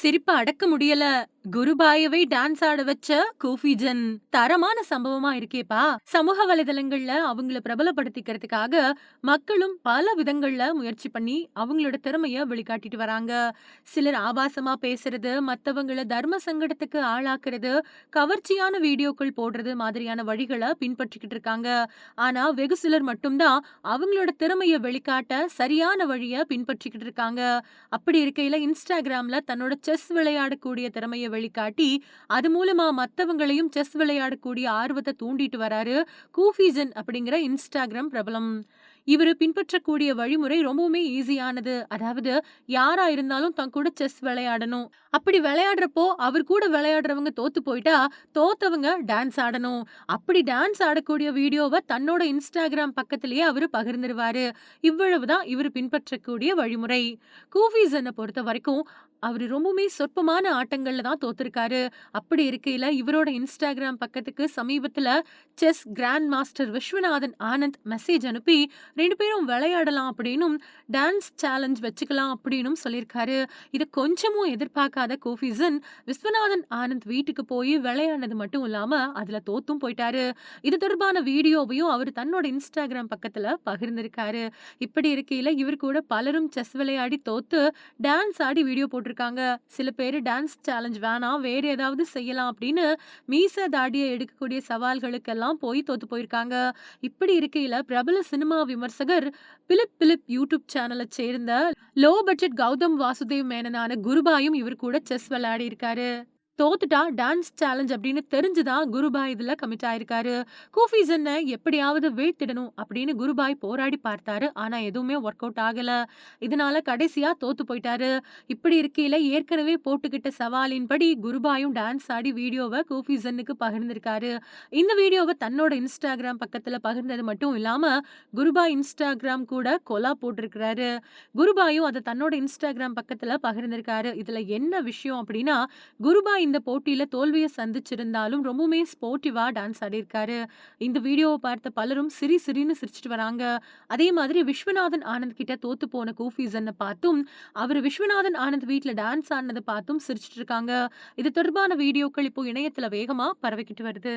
சிரிப்ப அடக்க முடியல. குருபாயவை டான்ஸ் ஆட வச்ச கூஃபிஜன். தரமான சம்பவமா இருக்கேப்பா! சமூக வலைதளங்கள்ல அவங்கள பிரபலப்படுத்திக்கிறதுக்காக மக்களும் பல விதங்கள்ல முயற்சி பண்ணி அவங்களோட திறமைய வெளிக்காட்டிட்டு வராங்க. சிலர் ஆபாசமா பேசுறது, மத்தவங்கள தர்ம சங்கடத்துக்கு ஆளாக்குறது, கவர்ச்சியான வீடியோக்கள் போடுறது மாதிரியான வழிகள பின்பற்றிக்கிட்டு இருக்காங்க. ஆனா வெகு சிலர் மட்டும் தான் அவங்களோட திறமைய வெளிக்காட்ட சரியான வழிய பின்பற்றிக்கிட்டு இருக்காங்க. அப்படி இருக்கையில இன்ஸ்டாகிராம்ல தன்னோட செஸ் விளையாடக்கூடிய திறமைய வழிகாட்டி அது மூலமா மத்தவங்களையும் செஸ் விளையாடக்கூடிய ஆர்வத்தை தூண்டிட்டு வராரு கூஃபிசன் அப்படிங்கிற இன்ஸ்டாகிராம் பிரபலம். இவரு பின்பற்றக்கூடிய வழிமுறை ரொம்பவுமே ஈஸியானது. அதாவது யாரா இருந்தாலும் தன் கூட செஸ் விளையாடணும். அப்படி விளையாடுறப்போ அவர் கூட விளையாடுறவங்க தோத்து போயிட்டா, தோத்தவங்க டான்ஸ் ஆடணும். அப்படி டான்ஸ் ஆடக்கூடிய வீடியோவ தன்னோட இன்ஸ்டாகிராம் பக்கத்திலேயே அவரு பகிர்ந்துருவாரு. இவ்வளவு தான் இவரு பின்பற்றக்கூடிய வழிமுறை. கூஃபீசனை பொறுத்த வரைக்கும் அவரு ரொம்பவுமே சொற்பமான ஆட்டங்கள்ல தான் தோத்துருக்காரு. அப்படி இருக்கையில இவரோட இன்ஸ்டாகிராம் பக்கத்துக்கு சமீபத்துல chess grand master Viswanathan Anand message அனுப்பி ரெண்டு பேரும் விளையாடலாம் அப்படின்னும், டான்ஸ் சேலஞ்ச் வச்சுக்கலாம் அப்படின்னும் சொல்லியிருக்காரு. இத கொஞ்சமும் எதிர்பார்க்காத கோஃபிசன் விஸ்வநாதன் ஆனந்த் வீட்டுக்கு போய் விளையாடினது மட்டும் இல்லாம அதுல தோத்தும் போயிட்டாரு. இது தொடர்பான வீடியோவையும் அவர் தன்னோட இன்ஸ்டாகிராம் பக்கத்துல பகிர்ந்திருக்காரு. இப்படி இருக்கையில இவர் கூட பலரும் செஸ் விளையாடி தோத்து டான்ஸ் ஆடி வீடியோ போட்டிருக்காங்க. சில பேரு டான்ஸ் சேலஞ்ச் வேணாம், வேற ஏதாவது செய்யலாம் அப்படின்னு மீச, தாடிய எடுக்கக்கூடிய சவால்களுக்கெல்லாம் போய் தோத்து போயிருக்காங்க. இப்படி இருக்கையில பிரபல சினிமா விமர்சகர் பிலிப் பிலிப் யூடியூப் சேனலை சேர்ந்த லோ பட்ஜெட் கௌதம் வாசுதேவ் மேனனான குருபாயும் இவர் கூட செஸ் விளையாடி இருக்காரு தோத்துட்டா டான்ஸ் சேலஞ்ச் அப்படின்னு தெரிஞ்சு தான் குருபாய் இதுல கமிட் ஆயிருக்காரு. கூஃபிஜன எப்படியாவது வீழ்த்திடணும் அப்படின்னு குருபாய் போராடி பார்த்தாரு. ஆனா எதுவுமே ஒர்க் அவுட் ஆகல. இதனால கடைசியா தோத்து போயிட்டாரு. இப்படி இருக்கையில் ஏற்கனவே போட்டுக்கிட்ட சவாலின்படி குருபாயும் டான்ஸ் ஆடி வீடியோவை கூஃபிசன்னுக்கு பகிர்ந்திருக்காரு. இந்த வீடியோவை தன்னோட இன்ஸ்டாகிராம் பக்கத்துல பகிர்ந்தது மட்டும் இல்லாம, குருபாய் இன்ஸ்டாகிராம் கூட கொலா போட்டிருக்கிறாரு குருபாயும் அதை தன்னோட இன்ஸ்டாகிராம் பக்கத்துல பகிர்ந்திருக்காரு. இதுல என்ன விஷயம் அப்படின்னா, குருபாய் இந்த போட்டியில தோல்வியை சந்திச்சிருந்தாலும் ரொம்பவுமே ஸ்போர்ட்டிவா டான்ஸ் ஆடியிருக்காரு. இந்த வீடியோவ பார்த்த பலரும் சிரி சிரின்னு சிரிச்சுட்டு வராங்க. அதே மாதிரி விஸ்வநாதன் ஆனந்த் கிட்ட தோத்து போன கூஃபிஜன பார்த்தும், அவர் விஸ்வநாதன் ஆனந்த் வீட்ல டான்ஸ் ஆடுனத பார்த்தும் சிரிச்சிட்டு இருக்காங்க. இது தொடர்பான வீடியோக்கள் இப்போ இணையத்துல வேகமா பரவிக்கிட்டு வருது.